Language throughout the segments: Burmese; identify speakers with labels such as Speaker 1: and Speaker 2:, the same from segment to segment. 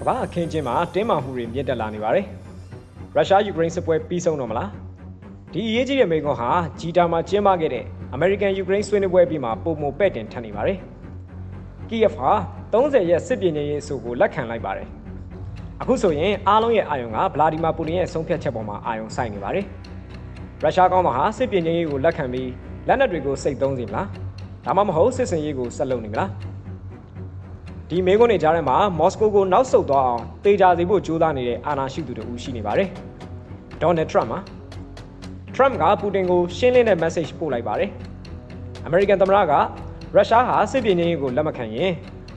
Speaker 1: ကမ္ဘာအခင်းချင်းမှာတင်းမာမှုတွေမြင့်တက်လာနေပါတယ်ရုရှားယူကရိန်းစစ်ပွဲပြီးဆုံးတော့မလားဒီအရေးကြီးတဲ့မိန့်ခွန်းဟာဂျီတာမှာကျင်းပခဲ့တဲ့အမေရိကန်ယူကရိန်းဆွေးနွေးပွဲပြီးမှပုံမပဲ့တင်ထပ်နေပါတယ်ကီယက်ဟာ30ရက်စစ်ပြေငြိမ်းရေးအဆိုကိုလက်ခံလိုက်ပါတယ်အခုဆိုရင်အားလုံးရဲ့အာရုံကဗလာဒီမာပူတင်ရဲ့ဆုံးဖြတ်ချက်ပေါ်မှာအာရုံစိုက်နေပါတယ်ရုရှားကောင်းဆောင်ဟာစစ်ပြေငြိမ်းရေးကိုလက်ခံပြီးလက်နက်တွေကိုစိတ်သုံးစီမလားဒါမှမဟုတ်စစ်စင်ရေးကိုဆက်လုပ်နေမလား ဒီမေကွန်းတွေကြားထဲမှာမော်စကိုကိုနောက်ဆုတ်သွားအောင်တေချာစေဖို့ကြိုးစားနေတဲ့အာဏာရှိသူတို့ရှိနေပါတယ်။ဒေါ်နယ်ထရမ့်ပါထရမ့်ကပူတင်ကိုရှင်းလင်းတဲ့ message ပို့လိုက်ပါတယ်။ American သမ္မတကရုရှားဟာစစ်ပြေးရေးကိုလက်မခံရင်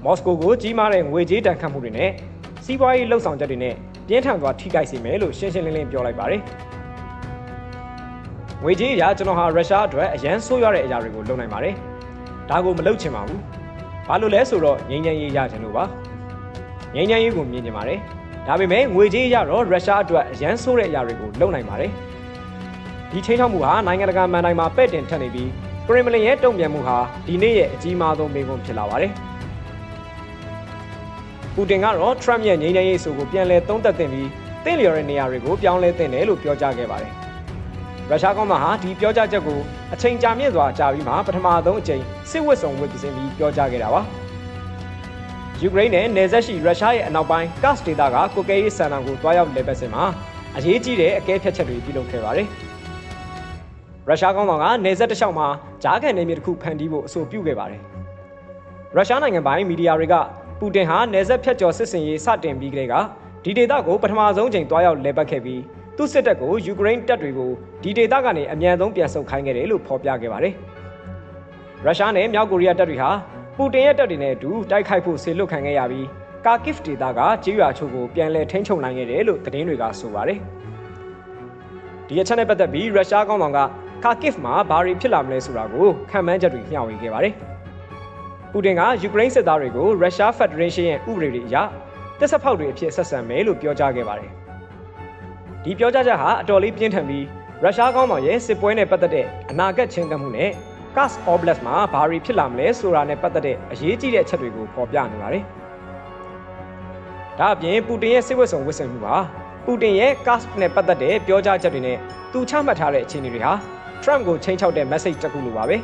Speaker 1: မော်စကိုကိုကြီးမားတဲ့ငွေကြေးတန်ခတ်မှုတွေနဲ့စီးပွားရေးလှုပ်ဆောင်ချက်တွေနဲ့ပြင်းထန်စွာထိခိုက်စေမယ်လို့ရှင်းရှင်းလင်းလင်းပြောလိုက်ပါတယ်။ငွေကြေးအရာကျွန်တော်ဟာရုရှားအတွက်အရန်ဆိုးရွားတဲ့အရာတွေကိုလုပ်နိုင်ပါတယ်။ဒါကိုမလုပ်ချင်ပါဘူး။ ဘာလို့လဲဆိုတော့ငြိမ်းချမ်းရေးရချင်လို့ပါငြိမ်းချမ်းရေးကိုမြင်ချင်ပါတယ်ဒါပေမဲ့ငွေကြေးရတော့ရုရှားအတွက်အရန်ဆိုးတဲ့အရာတွေကိုလုပ်နိုင်ပါတယ်ဒီချိန်ထောက်မှုဟာနိုင်ငံတကာမန်တိုင်းမှာပဲ့တင်ထက်နေပြီးကရင်မလင်ရဲ့တုံ့ပြန်မှုဟာဒီနေ့ရဲ့အကြီးမားဆုံးမိန့်ခွန်းဖြစ်လာပါတယ်ပူတင်ကတော့ Trump ရဲ့ငြိမ်းချမ်းရေးဆိုကိုပြန်လည်သုံးသပ်တင်ပြီးတင့်လျော်တဲ့နေရာတွေကိုပြောင်းလဲတင်တယ်လို့ပြောကြားခဲ့ပါတယ် ရုရှားကောင်မဟာဒီပြောကြားချက်ကိုအချိန်ကြာမြင့်စွာကြာပြီးမှပထမဆုံးအကြိမ်စစ်ဝတ်ဆောင်ဝတ်ပြင်းပြီးပြောကြားခဲ့တာပါယူကရိန်းနဲ့နယ်စပ်ရှိရုရှားရဲ့အနောက်ပိုင်းကတ်စ်ဒေသကကိုကဲရေးဆန်နာကိုတွားရောက်လေပတ်စင်မှာအရေးကြီးတဲ့အကဲဖြတ်ချက်တွေပြုလုပ်ခဲ့ပါတယ်ရုရှားကောင်ဆောင်ကနယ်စပ်တစ်လျှောက်မှာကြားခံနေမြေတစ်ခုဖန်တီးဖို့အဆိုပြုခဲ့ပါတယ်ရုရှားနိုင်ငံပိုင်းမီဒီယာတွေကပူတင်ဟာနယ်စပ်ဖြတ်ကျော်စစ်စင်ရေးစတင်ပြီးကတည်းကဒီဒေသကိုပထမဆုံးချိန်တွားရောက်လေပတ်ခဲ့ပြီး သူ့စစ်တပ်ကိုယူကရိန်းတပ်တွေကိုဒီဒေသကနေအမြန်ဆုံးပြန်ဆုတ်ခိုင်းခဲ့တယ်လို့ဖော်ပြခဲ့ပါတယ်။ရုရှားနဲ့မြောက်ကိုရီးယားတပ်တွေဟာပူတင်ရဲ့တပ်တွေနဲ့အတူတိုက်ခိုက်ဖို့ဆေလွတ်ခံခဲ့ရပြီးကာကစ်ဒေသကကြေးရွာချို့ကိုပြန်လည်ထိန်းချုပ်နိုင်ခဲ့တယ်လို့သတင်းတွေကဆိုပါတယ်။ဒီအချက်နဲ့ပတ်သက်ပြီးရုရှားကောင်းဆောင်ကကာကစ်မှာဘာတွေဖြစ်လာမလဲဆိုတာကိုခံမှန်းချက်တွေမျှဝေခဲ့ပါတယ်။ပူတင်ကယူကရိန်းစစ်သားတွေကိုရုရှားဖက်ဒရေးရှင်းရဲ့ဥပဒေတွေအရတပ်ဆက်ဖောက်တွေအဖြစ်ဆက်ဆံမယ်လို့ပြောကြားခဲ့ပါတယ်။ ဒီပြောကြားချက်ဟာအတော်လေးပြင်းထန်ပြီးရုရှားကောင်းဆောင်ရဲ့စစ်ပွဲနဲ့ပတ်သက်တဲ့အနာဂတ်ချင်းကပ်မှုနဲ့ Kas Oblast မှာဘာတွေဖြစ်လာမလဲဆိုတာနဲ့ပတ်သက်တဲ့အရေးကြီးတဲ့အချက်တွေကိုဖော်ပြနေပါတယ်။ဒါအပြင်ပူတင်ရဲ့စစ်ဝတ်ဆောင်ဝတ်ဆင်မှုဟာပူတင်ရဲ့ Kas နဲ့ပတ်သက်တဲ့ပြောကြားချက်တွေနဲ့သူချမှတ်ထားတဲ့အခြေအနေတွေဟာ Trump ကိုချိန်ချောက်တဲ့ message တစ်ခုလိုပါပဲ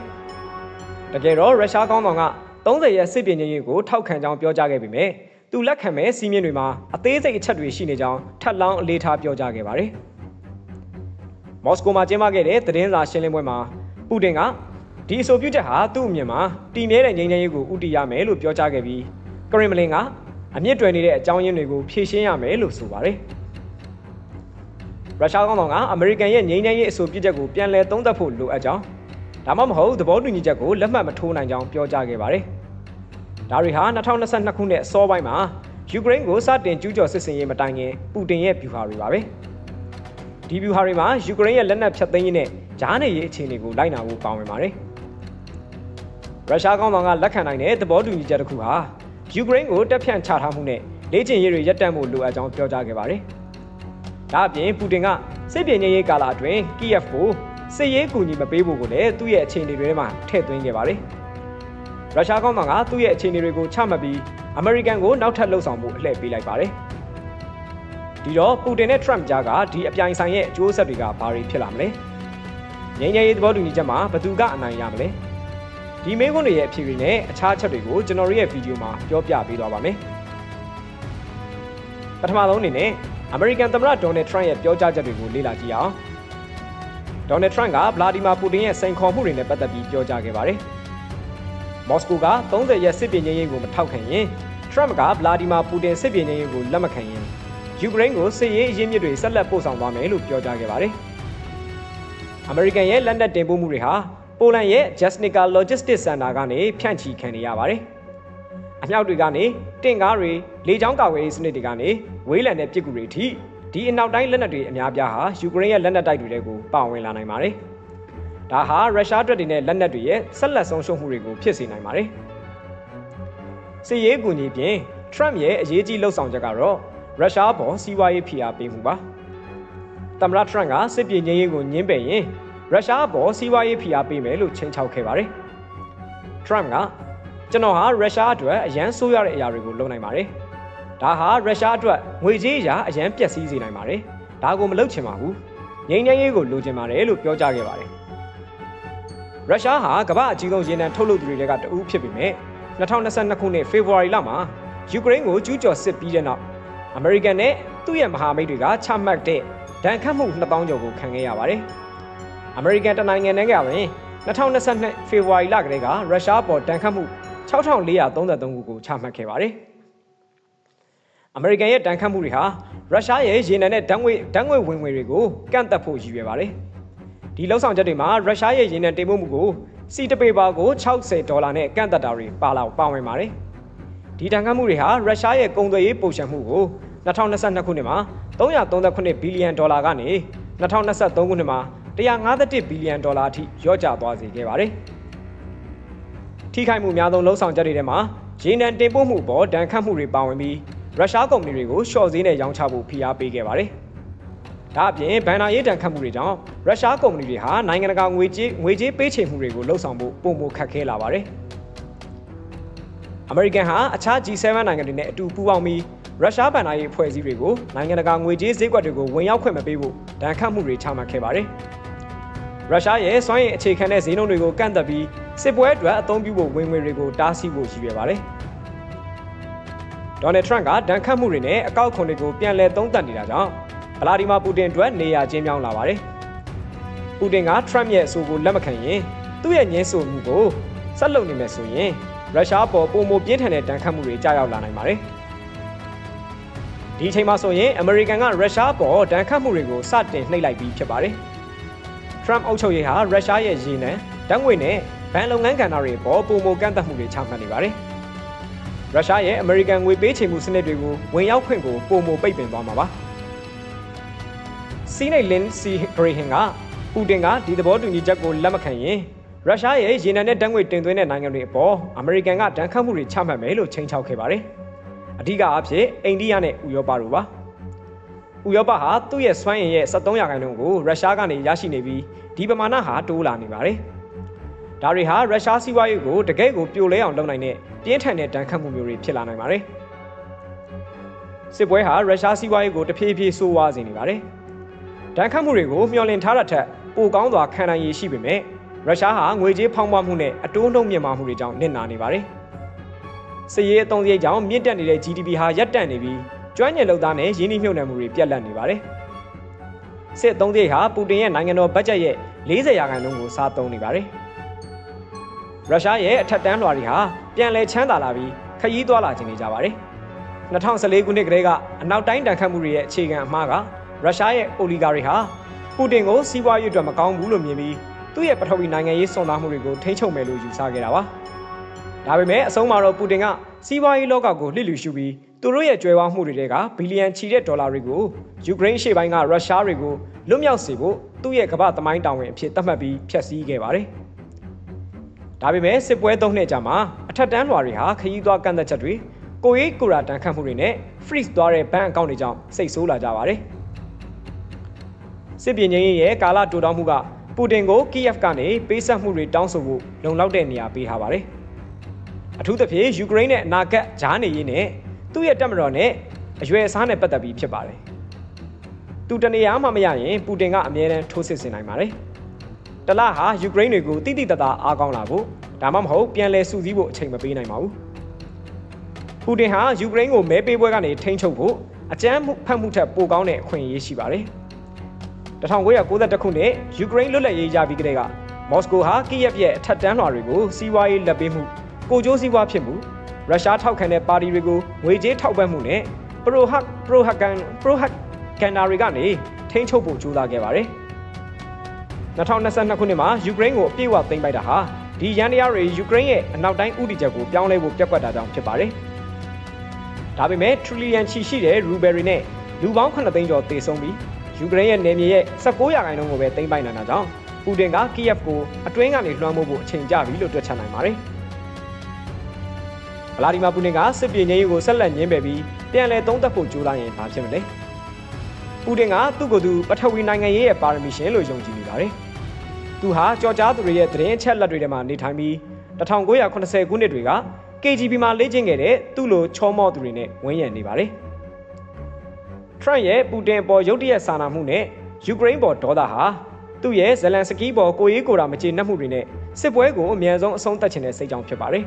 Speaker 1: ။တကယ်တော့ရုရှားကောင်းဆောင်က30ရက်စစ်ပြင်ရေးကိုထောက်ခံကြောင်းပြောကြားခဲ့ပေမဲ့ သူလက်ခံမဲ့စီးမြင့်တွေမှာအသေးစိတ်အချက်တွေရှိနေကြောင်းထပ်လောင်းအလေးထားပြောကြားခဲ့ပါတယ်။မော်စကိုမှာကျင်းပခဲ့တဲ့သတင်းစာရှင်းလင်းပွဲမှာပူတင်ကဒီအဆိုပြုချက်ဟာသူ့အမြင်မှာတည်မြဲတဲ့ငြိမ်းချမ်းရေးကိုဥတီရမယ်လို့ပြောကြားခဲ့ပြီးကရင်မလင်ကအမြင့်တွယ်နေတဲ့အကြောင်းရင်းတွေကိုဖြေရှင်းရမယ်လို့ဆိုပါတယ်။ရုရှားကောင်ဆောင်ကအမေရိကန်ရဲ့ငြိမ်းချမ်းရေးအဆိုပြုချက်ကိုပြန်လည်သုံးသပ်ဖို့လိုအပ်ကြောင်းဒါမှမဟုတ်သဘောတူညီချက်ကိုလက်မှတ်မထိုးနိုင်ကြောင်းပြောကြားခဲ့ပါတယ်။ ဒါတွေဟာ2022ခုနှစ်အစောပိုင်းမှာယူကရိန်းကိုစတင်ကျူးကျော်စစ်ဆင်ရေးမတိုင်ခင်ပူတင်ရဲ့ဗျူဟာတွေပါပဲ။ဒီဗျူဟာတွေမှာယူကရိန်းရဲ့လက်နက်ဖြတ်သိမ်းရေးနဲ့ဂျားနယ်ရေးအခြေအနေကိုလိုက်နာဖို့ပါဝင်ပါတယ်။ရုရှားကောင်ဆောင်ကလက်ခံနိုင်တဲ့သဘောတူညီချက်တစ်ခုဟာယူကရိန်းကိုတပ်ဖြန့်ချထားမှုနဲ့လေ့ကျင့်ရေးတွေရပ်တန့်မှုလိုအပ်ကြောင်းပြောကြားခဲ့ပါတယ်။ဒါအပြင်ပူတင်ကစစ်ပြေငြိမ်းရေးကာလအတွင်းကီယက်ကိုစစ်ရေးကူညီမပေးဖို့ကိုလည်းသူ့ရဲ့အခြေအနေတွေထဲမှာထည့်သွင်းခဲ့ပါတယ်။ ရုရှားကောင်ဆောင်ကသူ့ရဲ့အခြေအနေတွေကိုချမှတ်ပြီးအမေရိကန်ကိုနောက်ထပ်လှုပ်ဆောင်ဖို့အလှည့်ပေးလိုက်ပါတယ်။ဒီတော့ပူတင်နဲ့ထရမ့်ကြားကဒီအပြိုင်ဆိုင်ရဲ့အကျိုးဆက်တွေကဘာတွေဖြစ်လာမလဲ။ငြိမ်းချမ်းရေးသဘောတူညီချက်မှာဘယ်သူကအနိုင်ရမလဲ။ဒီမေးခွန်းတွေရဲ့အဖြေတွေနဲ့အခြားအချက်တွေကိုကျွန်တော်တို့ရဲ့ဗီဒီယိုမှာပြောပြပေးသွားပါမယ်။ပထမဆုံးအနေနဲ့အမေရိကန်သမ္မတဒေါ်နယ်ထရမ့်ရဲ့ပြောကြားချက်တွေကိုလေ့လာကြည့်အောင်။ဒေါ်နယ်ထရမ့်ကဗလာဒီမာပူတင်ရဲ့စိန်ခေါ်မှုတွေနဲ့ပတ်သက်ပြီးပြောကြားခဲ့ပါတယ်။ မော်စကိုက30ရက်စစ်ပြေငြိမ်းရေးကိုမထောက်ခံရင်ထရမ့်ကဗလာဒီမာပူတင်စစ်ပြေငြိမ်းရေးကိုလက်မခံရင်ယူကရိန်းကိုစစ်ရေးအရင်းမြစ်တွေဆက်လက်ပို့ဆောင်သွားမယ်လို့ပြောကြားခဲ့ပါတယ်။အမေရိကန်ရဲ့လက်နက်တင်ပို့မှုတွေဟာပိုလန်ရဲ့ Jasnica Logistics Center ကနေဖြန့်ချီခံနေရပါတယ်။အမြောက်တွေကနေတင့်ကားတွေလေကြောင်းကာကွယ်ရေးစနစ်တွေကနေဝေးလံတဲ့ပစ်ကူတွေအထိဒီအနောက်တိုင်းလက်နက်တွေအများပြားဟာယူကရိန်းရဲ့လက်နက်တိုက်တွေကိုပါဝင်လာနိုင်ပါတယ်။ ဒါဟာရုရှားတပ်တွေနဲ့လက်နက်တွေရဲ့ဆက်လက်ဆုံးရှုံးမှုတွေကိုဖြစ်စေနိုင်ပါတယ်။စစ်ရေးကူညီပြင် Trump ရဲ့အရေးကြီးလှုပ်ဆောင်ချက်ကတော့ရုရှားပေါ်စီးပွားရေးဖိအားပေးမှုပါ။သမ္မတ Trump ကစစ်ပြေငြိမ်းရေးကိုညှင်းပယ်ရင်ရုရှားအပေါ်စီးပွားရေးဖိအားပေးမယ်လို့ချိန်ချောက်ခဲ့ပါတယ်။ Trump ကကျွန်တော်ဟာရုရှားအတွက်အရန်ဆိုးရတဲ့အရာတွေကိုလုပ်နိုင်ပါတယ်ဒါဟာရုရှားအတွက်ငွေကြေးအရာအရန်ပျက်စီးစေနိုင်ပါတယ်ဒါကိုမလုပ်ချင်ပါဘူးငြိမ်းချမ်းရေးကိုလိုချင်ပါတယ်လို့ပြောကြားခဲ့ပါတယ် ရုရှားဟာကမ္ဘာအကြီးဆုံးရေနံထုတ်လုပ်သူတွေကတဦးဖြစ်ပေမဲ့2022ခုနှစ်ဖေဖော်ဝါရီလမှာယူကရိန်းကိုကျူးကျော်စစ်ပြီးတဲ့နောက်အမေရိကန်နဲ့သူ့ရဲ့မဟာမိတ်တွေကချမှတ်တဲ့ဒဏ်ခတ်မှု2000ကျော်ကိုခံခဲ့ရပါတယ်အမေရိကန်တနိုင်ငံနဲ့ကပင်2022ဖေဖော်ဝါရီလကတည်းကရုရှားပေါ်တန်ခတ်မှု6433ခုကိုချမှတ်ခဲ့ပါတယ်။အမေရိကန်ရဲ့တန်ခတ်မှုတွေဟာရုရှားရဲ့ရေနံနဲ့ဓာတ်ငွေဓာတ်ငွေဝင်ငွေတွေကိုကန့်သက်ဖို့ရည်ရွယ်ပါတယ်။ ဒီလှုပ်ဆောင်ချက်တွေမှာရုရှားရဲ့ရေနံတင်ပို့မှုကိုစီတပေပါကို60ဒေါ်လာနဲ့ကန့်သက်တာတွေပါလာပါဝင်ပါတယ်။ဒီတန်ခတ်မှုတွေဟာရုရှားရဲ့ကုန်သွယ်ရေးပုံရှံမှုကို2022ခုနှစ်မှာ338ဘီလီယံဒေါ်လာကနေ2023ခုနှစ်မှာ151ဘီလီယံဒေါ်လာအထိလျော့ကျသွားစေခဲ့ပါတယ်။ထိခိုက်မှုများသောလှုံ့ဆော်ချက်တွေထဲမှာရေနံတင်ပို့မှုပေါ်ဒဏ်ခတ်မှုတွေပါဝင်ပြီးရုရှားကုမ္ပဏီတွေကိုရှော့ဈေးနဲ့ရောင်းချဖို့ဖိအားပေးခဲ့ပါတယ်။ ဒါအပြင်ဘန်နာရေးဒဏ်ခတ်မှုတွေကြောင့်ရုရှားကုမ္ပဏီတွေဟာနိုင်ငံတကာငွေကြေးငွေကြေးပေးချေမှုတွေကိုလှုံ့ဆော်ဖို့ပုံမခက်ခဲလာပါတယ်။အမေရိကန်ဟာအခြား G7 နိုင်ငံတွေနဲ့အတူပူးပေါင်းပြီးရုရှားဗန်နာရေးအဖွဲ့အစည်းတွေကိုနိုင်ငံတကာငွေကြေးဈေးကွက်တွေကိုဝင်ရောက်ခွင့်မပေးဖို့ဒဏ်ခတ်မှုတွေချမှတ်ခဲ့ပါတယ်။ရုရှားရဲ့စွမ်းရည်အခြေခံတဲ့ဈေးနှုန်းတွေကိုကန့်သက်ပြီးစစ်ပွဲအတွက်အသုံးပြုဖို့ဝင်ငွေတွေကိုတားဆီးဖို့ရည်ရွယ်ပါတယ်။ဒေါ်နယ်ထရန့်ကဒဏ်ခတ်မှုတွေနဲ့အကောက်ခွန်တွေကိုပြန်လည်သုံးသပ်နေတာကြောင့် ဗလာဒီမာပူတင်အတွက်နေရာကျင်းပြောင်းလာပါတယ်။ပူတင်ကထရန့်ရဲ့အဆိုကိုလက်မခံရင်သူ့ရဲ့ညှင်းဆိုမှုကိုဆက်လုပ်နေမယ်ဆိုရင်ရုရှားပေါ်ပုံမပြင်းထန်တဲ့ဒဏ်ခတ်မှုတွေကြာရောက်လာနိုင်ပါတယ်။ဒီအချိန်မှာဆိုရင်အမေရိကန်ကရုရှားပေါ်ဒဏ်ခတ်မှုတွေကိုစတင်နှိပ်လိုက်ပြီးဖြစ်ပါတယ်။ Trump အုပ်ချုပ်ရေးဟာရုရှားရဲ့ရေနံဓာတ်ငွေနဲ့ဘဏ်လုပ်ငန်းကဏ္ဍတွေပေါ်ပုံမကန့်သက်မှုတွေချမှတ်နေပါတယ်။ရုရှားရဲ့အမေရိကန်ငွေပေးချေမှုစနစ်တွေကိုဝင်ရောက်ခွင့်ကိုပုံမပိတ်ပင်သွားမှာပါ။ စီးနိတ်လင်းစီဂရီဟင်ကပူတင်ကဒီသဘောတူညီချက်ကိုလက်မခံရင်ရုရှားရဲ့ရေနံနဲ့ဓာတ်ငွေတင်သွင်းတဲ့နိုင်ငံတွေအပေါ်အမေရိကန်ကဒဏ်ခတ်မှုတွေချမှတ်မယ်လို့ချိန်ချောက်ခဲ့ပါတယ်။အဓိကအဖြစ်အိန္ဒိယနဲ့ဥရောပတို့ပါ။ဥရောပဟာသူ့ရဲ့စွမ်းအင်ရဲ့73ရာခိုင်နှုန်းကိုရုရှားကနေရရှိနေပြီးဒီပမာဏဟာတိုးလာနေပါတယ်။ဒါတွေဟာရုရှားစီးပွားရေးကိုတကယ့်ကိုပြိုလဲအောင်လုပ်နိုင်တဲ့ပြင်းထန်တဲ့တန်ခတ်မှုမျိုးတွေဖြစ်လာနိုင်ပါတယ်။စစ်ပွဲဟာရုရှားစီးပွားရေးကိုတဖြည်းဖြည်းဆိုးဝါးစေနေပါတယ်။ တန်ခတ်မှုတွေကိုမျှော်လင့်ထားတာထက်ပိုကောင်းစွာခံနိုင်ရည်ရှိပေမဲ့ရုရှားဟာငွေကြေးဖောင်းပွားမှုနဲ့အတိုးနှုန်းမြင့်မားမှုတွေကြောင့်နစ်နာနေပါတယ်။စစ်ရေးအုံစရိတ်ကြောင့်မြင့်တက်နေတဲ့ GDP ဟာရပ်တန့်နေပြီးကျွမ်းကျင်လုပ်သားနဲ့ရင်းနှီးမြှုပ်နှံမှုတွေပြက်လက်နေပါတယ်။စစ်အုံစရိတ်ဟာပူတင်ရဲ့နိုင်ငံတော်ဘတ်ဂျက်ရဲ့40ရာခိုင်နှုန်းကိုစားသုံးနေပါတယ်။ရုရှားရဲ့အထက်တန်းလွှာတွေဟာပြန်လည်ချမ်းသာလာပြီးခရီးသွားလာခြင်းနေကြပါတယ်။2014ခုနှစ်ကတည်းကအနောက်တိုင်းတန်ခတ်မှုတွေရဲ့အခြေခံအမှားက ရုရှားရဲ့အိုလီဂါတွေဟာပူတင်ကိုစီးပွားရေးအတွက်မကောင်းဘူးလို့မြင်ပြီးသူ့ရဲ့ပထဝီနိုင်ငံရေးစွန့်သားမှုတွေကိုထိန်းချုပ်မယ်လို့ယူဆခဲ့တာပါ။ဒါပေမဲ့အဆုံးမှာတော့ပူတင်ကစီးပွားရေးလောကကိုလှစ်လူရှုပြီးသူတို့ရဲ့ကြွယ်ဝမှုတွေကဘီလီယံချီတဲ့ဒေါ်လာတွေကိုယူကရိန်းရှေ့ပိုင်းကရုရှားတွေကိုလွတ်မြောက်စေဖို့သူ့ရဲ့ကမ္ဘာသမိုင်းတောင်ဝင်အဖြစ်သတ်မှတ်ပြီးဖျက်ဆီးခဲ့ပါတယ်။ဒါပေမဲ့စစ်ပွဲသုံးနှစ်ကြာမှာအထက်တန်းလွှာတွေဟာခရီးသွားကန့်သက်ချက်တွေကိုရေးကိုရာတန်ခတ်မှုတွေနဲ့ freeze သွားတဲ့ဘဏ်အကောင့်တွေကြောင့်စိတ်ဆိုးလာကြပါတယ်။ စစ်ပြည်ငြိမ်းရေးရဲ့ကာလတိုးတောင်းမှုကပူတင်ကိုကီယက်ကနေပေးဆက်မှုတွေတောင်းဆိုဖို့လုံလောက်တဲ့နေရာပေးထားပါတယ်။အထူးသဖြင့်ယူကရိန်းနဲ့အနာဂတ်ဂျားနေရေးနဲ့သူ့ရဲ့တပ်မတော်နဲ့အရွယ်အစားနဲ့ပတ်သက်ပြီးဖြစ်ပါတယ်။သူတနေရာမှမရရင်ပူတင်ကအမြဲတမ်းထိုးစစ်ဆင်နိုင်ပါတယ်။တလဟာယူကရိန်းတွေကိုတိတိတသားအားကောင်းလာဖို့ဒါမှမဟုတ်ပြန်လည်စုစည်းဖို့အချိန်မပေးနိုင်ပါဘူး။ပူတင်ဟာယူကရိန်းကိုမဲပေးပွဲကနေထိန်းချုပ်ဖို့အကြမ်းဖက်မှုထက်ပိုကောင်းတဲ့အခွင့်အရေးရှိပါတယ်။ 1992ခုနှစ်ယူကရိန်းလွတ်လပ်ရေးရပြီးကတည်းကမော်စကိုဟာကီယက်ရဲ့အထက်တန်းလွှာတွေကိုစီးပွားရေးလက်ပေးမှုကိုကျိုးစီးပွားဖြစ်မှုရုရှားထောက်ခံတဲ့ပါတီတွေကိုငွေကြေးထောက်ပံ့မှုနဲ့ပရိုဟက်ပရိုဟက်ကန်ပရိုဟက်ကန်နာတွေကနေထိန်းချုပ်ဖို့ကြိုးစားခဲ့ပါတယ်။2022ခုနှစ်မှာယူကရိန်းကိုအပြည့်အဝသိမ်းပိုက်တာဟာဒီရန်တရားတွေယူကရိန်းရဲ့အနောက်တိုင်းဥတီချက်ကိုပြောင်းလဲဖို့ပြက်ကွက်တာကြောင့်ဖြစ်ပါတယ်။ဒါပေမဲ့ထရီလီယံချီရှိတဲ့ရူဘယ်ရီနဲ့လူပေါင်း9သိန်းကျော်တေဆုံးပြီး ယူကရိန်းရဲ့နယ်မြေရဲ့16ရာခိုင်နှုန်းကိုပဲသိမ်းပိုက်နိုင်တာကြောင့်ပူတင်ကကီယက်ကိုအတွင်းကနေလွှမ်းမိုးဖို့အချိန်ကျပြီလို့တွက်ချက်နိုင်ပါတယ်။ဗလာဒီမာပူတင်ကစစ်ပြေငြိမ်းရေးကိုဆက်လက်ညှင်းပယ်ပြီးပြန်လည်သုံးသပ်ဖို့ကြိုးစားရင်ဘာဖြစ်မလဲ။ပူတင်ကသူ့ကိုယ်သူပထဝီနိုင်ငံရေးရဲ့ပါရမီရှင်လို့ယုံကြည်နေပါတယ်။သူဟာကြော်ကြားသူတွေရဲ့သတင်းအချက်လက်တွေထဲမှာနေထိုင်ပြီး1980ခုနှစ်တွေက KGB မှာလေ့ကျင့်ခဲ့တဲ့သူ့လိုချောမော့သူတွေနဲ့ဝန်းရံနေပါတယ် ထရန့်ရဲ့ပူတင်ပေါ်ရုတ်တရက်စာနာမှုနဲ့ယူကရိန်းပေါ်ဒေါသဟာသူ့ရဲ့ဇလန်စကီပေါ်ကိုရေးကိုတာမကျေနပ်မှုတွေနဲ့စစ်ပွဲကိုအမြန်ဆုံးအဆုံးသတ်ခြင်းတဲ့စိတ်ကြောင့်ဖြစ်ပါတယ်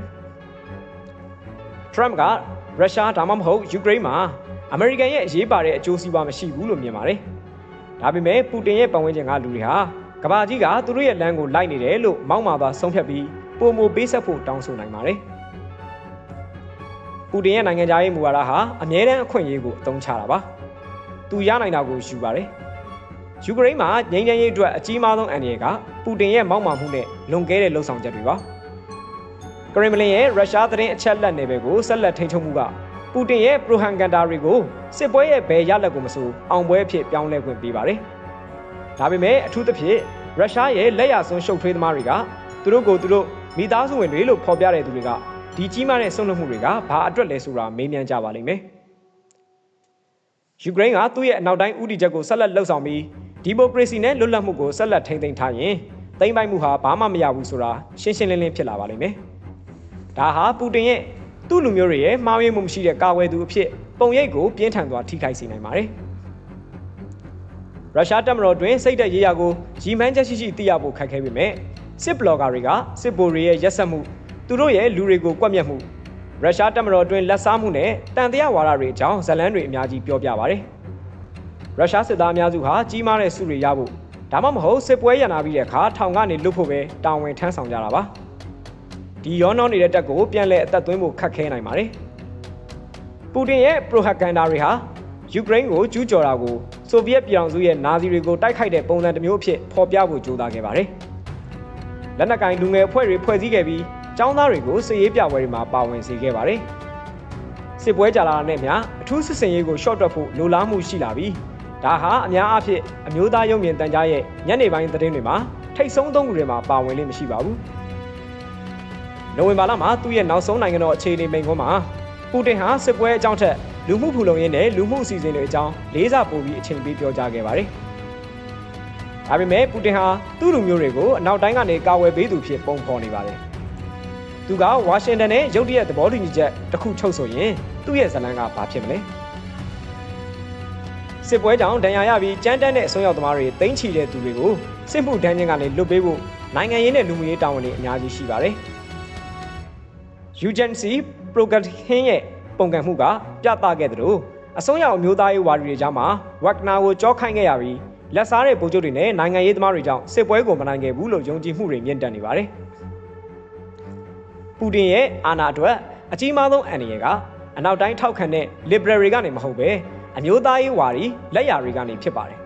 Speaker 1: ထရမ့်ကရုရှားဒါမှမဟုတ်ယူကရိန်းမှာအမေရိကန်ရဲ့အရေးပါတဲ့အကျိုးစီးပွားမရှိဘူးလို့မြင်ပါတယ်ဒါပေမဲ့ပူတင်ရဲ့ပတ်ဝန်းကျင်ကလူတွေဟာကမ္ဘာကြီးကသူတို့ရဲ့လမ်းကိုလိုက်နေတယ်လို့မောက်မာသွားဆုံးဖြတ်ပြီးပုံမပေးဆက်ဖို့တောင်းဆိုနိုင်ပါတယ်ပူတင်ရဲ့နိုင်ငံသားရေးမူဝါဒဟာအမြဲတမ်းအခွင့်အရေးကိုအသုံးချတာပါ သူရနိုင်တာကိုယူပါတယ်ယူကရိန်းမှာငြိမ်းချမ်းရေးအတွက်အကြီးမားဆုံးအန္တရာယ်ကပူတင်ရဲ့မောက်မာမှုနဲ့လွန်ကဲတဲ့လှုံ့ဆော်ချက်တွေပါကရင်မလင်ရဲ့ရုရှားသတင်းအချက်လက်နယ်ပယ်ကိုဆက်လက်ထိန်းချုပ်မှုကပူတင်ရဲ့ပရိုဟန်ဂန်ဒါတွေကိုစစ်ပွဲရဲ့ဘယ်ရလက်ကိုမဆိုအောင်ပွဲအဖြစ်ပြောင်းလဲခွင့်ပေးပါတယ်။ဒါပေမဲ့အထူးသဖြင့်ရုရှားရဲ့လက်ရစွန်းရှုပ်ထွေးသမားတွေကသူတို့ကိုသူတို့မိသားစုဝင်တွေလို့ဖော်ပြတဲ့သူတွေကဒီကြီးမားတဲ့ဆုံးဖြတ်မှုတွေကဘာအတွက်လဲဆိုတာမေးမြန်းကြပါလိမ့်မယ်။ ယူကရိန်းကသူ့ရဲ့အနောက်တိုင်းဥတီချက်ကိုဆက်လက်လှုပ်ဆောင်ပြီးဒီမိုကရေစီနဲ့လွတ်လပ်မှုကိုဆက်လက်ထိန်းသိမ်းထားရင်သိမ်းပိုက်မှုဟာဘာမှမရဘူးဆိုတာရှင်းရှင်းလင်းလင်းဖြစ်လာပါလိမ့်မယ်။ဒါဟာပူတင်ရဲ့သူ့လူမျိုးတွေရဲ့မှားယွင်းမှုမရှိတဲ့ကာဝယ်သူအဖြစ်ပုံရိပ်ကိုပြင်းထန်စွာထိခိုက်စေနိုင်ပါတယ်။ရုရှားတပ်မတော်တွင်စိတ်သက်ရေးရာကိုရီမန်းချက်ရှိရှိသိရဖို့ခက်ခဲပေမဲ့စစ်ဘလော့ဂါတွေကစစ်ဗိုလ်တွေရဲ့ရက်စက်မှုသူတို့ရဲ့လူတွေကိုကွက်မျက်မှု ရုရှားတပ်မတော်တွင်လက်စားမှုနဲ့တန်တရားဝါဒတွေအကြောင်းဇလန်းတွေအများကြီးပြောပြပါတယ်။ရုရှားစစ်သားအများစုဟာကြီးမားတဲ့စုတွေရဖို့ဒါမှမဟုတ်စစ်ပွဲရန်နာပြီးတဲ့အခါထောင်ကနေလွတ်ဖို့ပဲတာဝန်ထမ်းဆောင်ကြတာပါ။ဒီရောနှောင်းနေတဲ့တက်ကိုပြန်လဲအသက်သွင်းဖို့ခက်ခဲနိုင်ပါတယ်။ပူတင်ရဲ့ပရိုဟဂန်ဒါတွေဟာယူကရိန်းကိုကျူးကျော်တာကိုဆိုဗီယက်ပြည်အောင်စုရဲ့နာဇီတွေကိုတိုက်ခိုက်တဲ့ပုံစံတစ်မျိုးအဖြစ်ဖော်ပြဖို့ကြိုးစားခဲ့ပါတယ်။လက်နက်ကင်လူငယ်အဖွဲ့တွေဖွဲ့စည်းခဲ့ပြီး ចောင်းသားတွေကိုစစ်ရေးပြပွဲတွေမှာပါဝင်စေခဲ့ပါတယ်။စစ်ပွဲကြာလာတဲ့မျှအထူးစစ်စင်ရေးကိုရှော့တွက်ဖို့လိုလားမှုရှိလာပြီးဒါဟာအများအားဖြင့်အမျိုးသားရုံမြင်တန်ကြားရဲ့ညနေပိုင်းသတင်းတွေမှာထိတ်ဆုံးသုံးခုတွေမှာပါဝင်လိမ့်မရှိပါဘူး။နိုဝင်ဘာလမှာသူ့ရဲ့နောက်ဆုံးနိုင်ငံတော်အခြေအနေမိန့်ခွန်းမှာပူတင်ဟာစစ်ပွဲအကြောင်းထက်လူမှုဖူလုံရေးနဲ့လူမှုအစီအစဉ်တွေအကြောင်းလေးစားပို့ပြီးအချိန်ပေးပြောကြားခဲ့ပါတယ်။ဒါပေမဲ့ပူတင်ဟာသူ့လူမျိုးတွေကိုအနောက်တိုင်းကနေကာဝယ်ပေးသူဖြစ်ပုံဖော်နေပါတယ်။ သူကဝါရှင်တန်နဲ့ရုတ်တရက်သဘောတူညီချက်တစ်ခုချုပ်ဆိုရင်သူ့ရဲ့ဇလန်းကဘာဖြစ်မလဲ။စစ်ပွဲကြောင့်ဒဏ်ရာရပြီးကြမ်းတမ်းတဲ့အစွန်းရောက်သမားတွေတိမ့်ချီတဲ့သူတွေကိုစစ်မှုထမ်းခြင်းကနေလွတ်ပေးဖို့နိုင်ငံရေးနဲ့လူမှုရေးတာဝန်တွေအများကြီးရှိပါတယ်။ Eugency Prokathin ရဲ့ပုံကံမှုကပြသခဲ့သလိုအစွန်းရောက်အမျိုးသားရေးဝါဒီတွေကြားမှာဝက်ဂနာကိုကြောခိုင်းခဲ့ရပြီးလက်စားတဲ့ဗိုလ်ချုပ်တွေနဲ့နိုင်ငံရေးသမားတွေကြောင့်စစ်ပွဲကိုမနိုင်ခဲ့ဘူးလို့ယုံကြည်မှုတွေမြင့်တက်နေပါတယ်။ ပူတင်ရဲ့အာဏာအတွက်အကြီးမားဆုံးအန္တရာယ်ကအနောက်တိုင်းထောက်ခံတဲ့ liberal တွေကနေမဟုတ်ပဲအမျိုးသားရေးဝါဒီလက်ရာတွေကနေဖြစ်ပါတယ်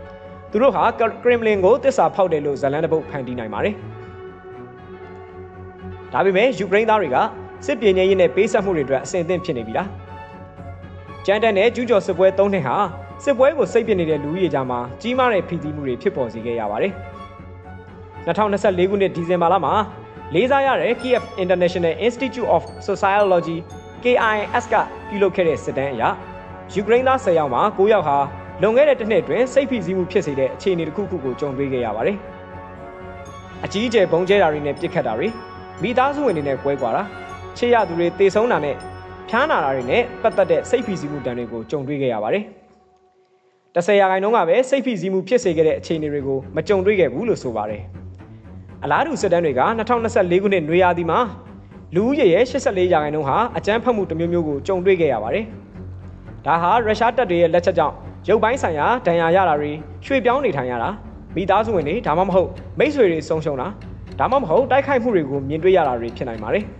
Speaker 1: ။သူတို့ဟာကရင်မလင်ကိုတစ္ဆာဖောက်တယ်လို့ဇလန်တပုတ်ဖန်တီးနိုင်ပါတယ်။ဒါပေမဲ့ယူကရိန်းသားတွေကစစ်ပြေငြိမ်းရေးနဲ့ပေးဆက်မှုတွေအတွက်အဆင်သင့်ဖြစ်နေပြီလား။ကျန်းတဲ့နဲ့ကျူးကျော်စစ်ပွဲ၃နှစ်ဟာစစ်ပွဲကိုစိတ်ပြနေတဲ့လူကြီးကြားမှာကြီးမားတဲ့ဖိစီးမှုတွေဖြစ်ပေါ်စေခဲ့ရပါတယ်။2024ခုနှစ်ဒီဇင်ဘာလမှာ လေးစားရတဲ့ Kiev International Institute of Sociology KIS ကပြုလုပ်ခဲ့တဲ့စစ်တမ်းအရယူကရိန်းသား10ယောက်မှာ9ယောက်ဟာလွန်ခဲ့တဲ့တစ်နှစ်အတွင်းစိတ်ဖိစီးမှုဖြစ်စေတဲ့အခြေအနေတစ်ခုခုကိုကြုံတွေ့ခဲ့ရပါတယ်။အကြီးအကျယ်ဘုံကျဲတာတွေနဲ့ပြစ်ခတ်တာတွေမိသားစုဝင်တွေနဲ့ကွဲကွာတာချေရသူတွေတေဆုံးတာနဲ့ဖျားနာတာတွေနဲ့ပတ်သက်တဲ့စိတ်ဖိစီးမှုတန်တွေကိုကြုံတွေ့ခဲ့ရပါတယ်။10ရာခိုင်နှုန်းကပဲစိတ်ဖိစီးမှုဖြစ်စေခဲ့တဲ့အခြေအနေတွေကိုမကြုံတွေ့ခဲ့ဘူးလို့ဆိုပါတယ်။ အလားတူစစ်တမ်းတွေက2024ခုနှစ်နွေရာသီမှာလူဦးရေရဲ့84ရာခိုင်နှုန်းဟာအကြမ်းဖက်မှုတစ်မျိုးမျိုးကိုကြုံတွေ့ခဲ့ရပါတယ်။ဒါဟာရုရှားတပ်တွေရဲ့လက်ချက်ကြောင့်ရုပ်ပိုင်းဆိုင်ရာဒဏ်ရာရတာတွေရွှေ့ပြောင်းနေထိုင်ရတာမိသားစုဝင်တွေဒါမှမဟုတ်မိတ်ဆွေတွေဆုံးရှုံးတာဒါမှမဟုတ်တိုက်ခိုက်မှုတွေကိုမြင်တွေ့ရတာတွေဖြစ်နိုင်ပါတယ်။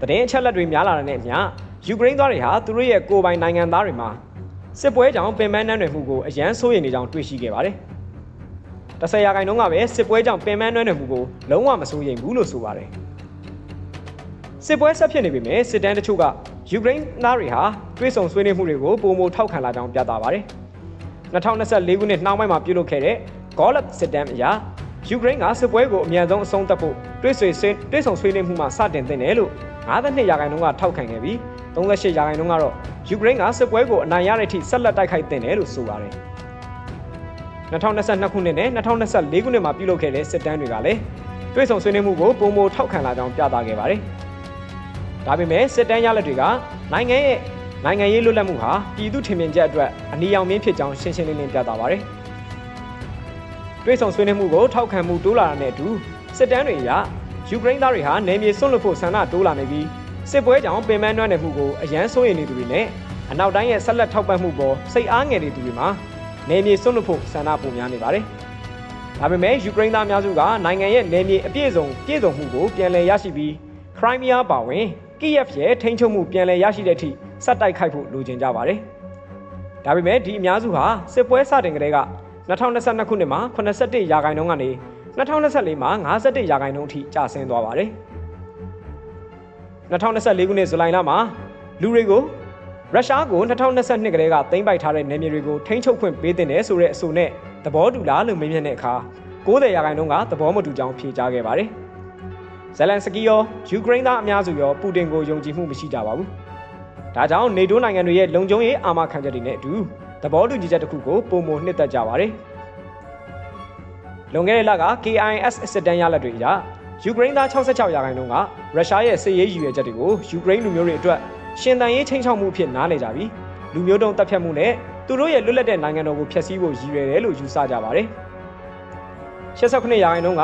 Speaker 1: တရင်အချက်လက်တွေများလာတဲ့ညယူကရိန်းသားတွေဟာသူတို့ရဲ့ကိုယ်ပိုင်နိုင်ငံသားတွေမှာစစ်ပွဲကြောင့်ပင်ပန်းနှံ့နယ်မှုကိုအရန်ဆိုးရင်နေကြောင်းတွေ့ရှိခဲ့ပါတယ်။ တဆယ်ရာခိုင်နှုန်းကပဲစစ်ပွဲကြောင့်ပင်ပန်းနှံ့နယ်မှုကိုလုံးဝမဆိုးရင်ဘူးလို့ဆိုပါတယ်။စစ်ပွဲဆက်ဖြစ်နေပေမဲ့စစ်တမ်းတချို့ကယူကရိန်းသားတွေဟာတွဲဆုံဆွေးနွေးမှုတွေကိုပုံမထောက်ခံလာကြောင်းပြသပါတယ်။2024ခုနှစ်နှောင်းပိုင်းမှာပြုလုပ်ခဲ့တဲ့ Golub စစ်တမ်းအရယူကရိန်းကစစ်ပွဲကိုအမြန်ဆုံးအဆုံးသတ်ဖို့တွဲဆွေတွဲဆုံဆွေးနွေးမှုမှာစတင်သင့်တယ်လို့52ရာခိုင်နှုန်းကထောက်ခံခဲ့ပြီး38ရာခိုင်နှုန်းကတော့ယူကရိန်းကစစ်ပွဲကိုအနိုင်ရတဲ့အထိဆက်လက်တိုက်ခိုက်တင်တယ်လို့ဆိုပါတယ်။ 2022ခုနှစ်နဲ့2024ခုနှစ်မှာပြုလုပ်ခဲ့တဲ့စစ်တမ်းတွေကလည်းတွဲဆောင်ဆွေးနွေးမှုကိုပုံမထောက်ခံလာကြောင်းပြသခဲ့ပါတယ်။ဒါပေမဲ့စစ်တမ်းရလဒ်တွေကနိုင်ငံရဲ့နိုင်ငံရေးလွတ်လပ်မှုဟာပြည်သူထင်မြင်ချက်အတွက်အနီရောင်မင်းဖြစ်ကြောင်းရှင်းရှင်းလင်းလင်းပြသပါတယ်။တွဲဆောင်ဆွေးနွေးမှုကိုထောက်ခံမှုတိုးလာတာနဲ့အတူစစ်တမ်းတွေအရယူကရိန်းသားတွေဟာနယ်မြေဆွန့်လွတ်ဖို့ဆန္ဒတိုးလာနေပြီးစစ်ပွဲကြောင့်ပင်ပန်းနွမ်းနယ်မှုကိုအရန်စိုးရိမ်နေသူတွေနဲ့အနောက်တိုင်းရဲ့ဆက်လက်ထောက်ပံ့မှုပေါ်စိတ်အားငယ်နေသူတွေမှာ နယ်မြေဆွန့်လွတ်ဖို့ဆန္ဒပုံများနေပါတယ်။ဒါပေမဲ့ယူကရိန်းသားအများစုကနိုင်ငံရဲ့နယ်မြေအပြည့်စုံပြည့်စုံမှုကိုပြန်လည်ရရှိပြီးခရိုင်းမီးယားပါဝင်ကီယက်ရဲ့ထိန်းချုပ်မှုပြန်လည်ရရှိတဲ့အထိစက်တိုက်ခိုက်ဖို့လိုချင်ကြပါတယ်။ဒါပေမဲ့ဒီအများစုဟာစစ်ပွဲစတင်ကတည်းက2022ခုနှစ်မှာ81ရာခိုင်နှုန်းကနေ2024မှာ51ရာခိုင်နှုန်းအထိကျဆင်းသွားပါတယ်။2024ခုနှစ်ဇူလိုင်လမှာလူတွေကို ရုရှားကို2022ကတည်းကသိမ်းပိုက်ထားတဲ့နယ်မြေတွေကိုထိန်းချုပ်ခွင့်ပေးတင်တယ်ဆိုတဲ့အဆိုနဲ့သဘောတူလားလို့မေးမြန်းတဲ့အခါ90ရာခိုင်နှုန်းကသဘောမတူကြောင်းဖြေကြားခဲ့ပါတယ်။ဇယ်လန်စကီရောယူကရိန်းသားအများစုရောပူတင်ကိုယုံကြည်မှုမရှိကြပါဘူး။ဒါကြောင့်နေတိုးနိုင်ငံတွေရဲ့လုံခြုံရေးအာမခံချက်တွေနဲ့အတူသဘောတူညီချက်တစ်ခုကိုပုံမနှစ်သက်ကြပါတယ်။လွန်ခဲ့တဲ့လက KIS စစ်တမ်းရလဒ်တွေအရယူကရိန်းသား66ရာခိုင်နှုန်းကရုရှားရဲ့စစ်ရေးရည်ရွယ်ချက်တွေကိုယူကရိန်းလူမျိုးတွေအတွက် ရှင်တန်ရေးချင်းချောက်မှုဖြစ်နားလည်ကြပြီးလူမျိုးတုံးတပ်ဖြတ်မှုနဲ့သူတို့ရဲ့လွတ်လပ်တဲ့နိုင်ငံတော်ကိုဖျက်ဆီးဖို့ရည်ရွယ်တယ်လို့ယူဆကြပါတယ်။89ရာခိုင်နှုန်းက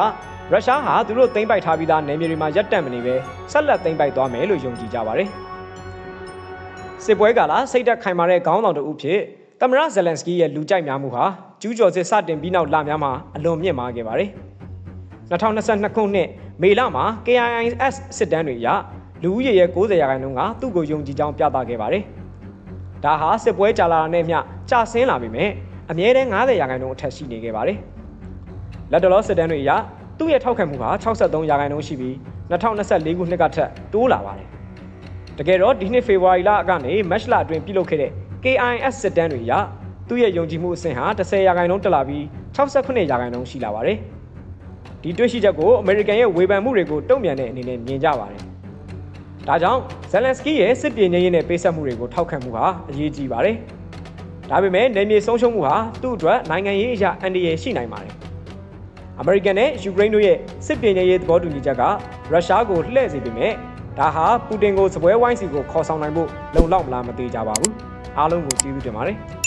Speaker 1: ရုရှားဟာသူတို့သိမ်းပိုက်ထားပြီးသားနယ်မြေတွေမှာရပ်တန့်မနေပဲဆက်လက်သိမ်းပိုက်သွားမယ်လို့ယုံကြည်ကြပါတယ်။စစ်ပွဲကာလစိတ်သက်ခိုင်မာတဲ့ခေါင်းဆောင်တဦးဖြစ်သမရဇယ်လန်စကီရဲ့လူကြိုက်များမှုဟာကျူးကျော်စစ်စတင်ပြီးနောက်လများမှာအလွန်မြင့်မားခဲ့ပါတယ်။2022ခုနှစ်မေလမှာ KIIS စစ်တမ်းတွေအရ လူဦးရေရဲ့90ရာခိုင်နှုန်းကသူ့ကိုယုံကြည်ကြောင်းပြသခဲ့ပါတယ်။ဒါဟာစစ်ပွဲကြာလာတာနဲ့မျှကျဆင်းလာပြီမဲ့အမြဲတမ်း90ရာခိုင်နှုန်းအထက်ရှိနေခဲ့ပါတယ်။လက်တလောစစ်တမ်းတွေအရသူ့ရဲ့ထောက်ခံမှုဟာ63ရာခိုင်နှုန်းရှိပြီး2024ခုနှစ်ကထက်တိုးလာပါတယ်။တကယ်တော့ဒီနှစ်ဖေဖော်ဝါရီလကနေမတ်လအတွင်းပြုလုပ်ခဲ့တဲ့ KIS စစ်တမ်းတွေအရသူ့ရဲ့ယုံကြည်မှုအဆင့်ဟာ10ရာခိုင်နှုန်းတက်လာပြီး68ရာခိုင်နှုန်းရှိလာပါတယ်။ဒီတွေ့ရှိချက်ကိုအမေရိကန်ရဲ့ဝေဖန်မှုတွေကိုတုံ့ပြန်တဲ့အနေနဲ့မြင်ကြပါတယ်။ ဒါကြောင့်ဇယ်လန်စကီရဲ့စစ်ပြေငြိမ်းရေးနဲ့ပေးဆက်မှုတွေကိုထောက်ခံမှုဟာအရေးကြီးပါတယ်။ဒါပေမဲ့နေမြေဆုံးရှုံးမှုဟာသူ့အတွက်နိုင်ငံရေးအရာအန္တရာယ်ရှိနိုင်ပါတယ်။အမေရိကန်နဲ့ယူကရိန်းတို့ရဲ့စစ်ပြေငြိမ်းရေးသဘောတူညီချက်ကရုရှားကိုလှည့်စေပေမဲ့ဒါဟာပူတင်ကိုစပွဲဝိုင်းစီကိုခေါ်ဆောင်နိုင်ဖို့လုံလောက်မလားမသေးကြပါဘူး။အားလုံးကိုကျေးဇူးတင်ပါတယ်။